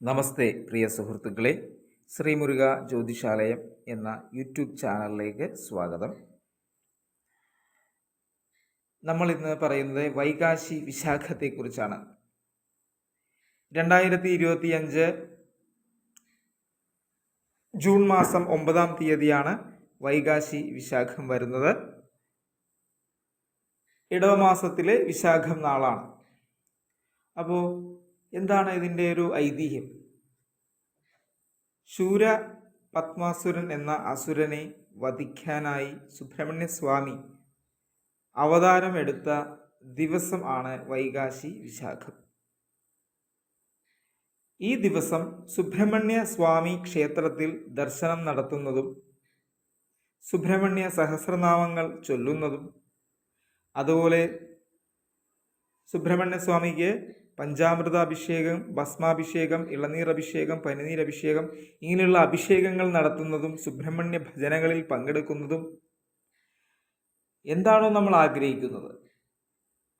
നമസ്തേ പ്രിയ സുഹൃത്തുക്കളെ. ശ്രീമുരുക ജ്യോതിഷാലയം എന്ന യൂട്യൂബ് ചാനലിലേക്ക് സ്വാഗതം. നമ്മൾ ഇന്ന് പറയുന്നത് വൈകാശി വിശാഖത്തെക്കുറിച്ചാണ്. രണ്ടായിരത്തി ഇരുപത്തി അഞ്ച് ജൂൺ മാസം ഒമ്പതാം തീയതിയാണ് വൈകാശി വിശാഖം വരുന്നത്. ഇടവമാസത്തിലെ വിശാഖം നാളാണ്. അപ്പോൾ എന്താണ് ഇതിന്റെ ഒരു ഐതിഹ്യം? ശൂര പത്മാസുരൻ എന്ന അസുരനെ വധിക്കാനായി സുബ്രഹ്മണ്യ സ്വാമി അവതാരം എടുത്ത ദിവസം ആണ് വൈകാശി വിശാഖം. ഈ ദിവസം സുബ്രഹ്മണ്യ സ്വാമി ക്ഷേത്രത്തിൽ ദർശനം നടത്തുന്നതും സുബ്രഹ്മണ്യ സഹസ്രനാമങ്ങൾ ചൊല്ലുന്നതും അതുപോലെ സുബ്രഹ്മണ്യ സ്വാമിക്ക് പഞ്ചാമൃതാഭിഷേകം ഭസ്മാഭിഷേകം ഇളനീരഭിഷേകം പനിനീരഭിഷേകം ഇങ്ങനെയുള്ള അഭിഷേകങ്ങൾ നടത്തുന്നതും സുബ്രഹ്മണ്യ ഭജനകളിൽ പങ്കെടുക്കുന്നതും എന്താണോ നമ്മൾ ആഗ്രഹിക്കുന്നത്.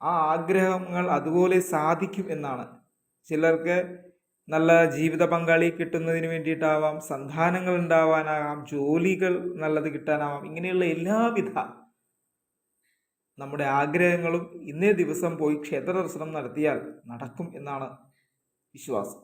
ആ ആഗ്രഹങ്ങൾ അതുപോലെ സാധിക്കും എന്നാണ്. ചിലർക്ക് നല്ല ജീവിത പങ്കാളി കിട്ടുന്നതിന് വേണ്ടിയിട്ടാവാം സന്താനങ്ങൾ ഉണ്ടാവാനാകാം ജോലികൾ നല്ലത് കിട്ടാനാവാം ഇങ്ങനെയുള്ള എല്ലാവിധ നമ്മുടെ ആഗ്രഹങ്ങളും ഇന്നേ ദിവസം പോയി ക്ഷേത്ര ദർശനം നടത്തിയാൽ നടക്കും എന്നാണ് വിശ്വാസം.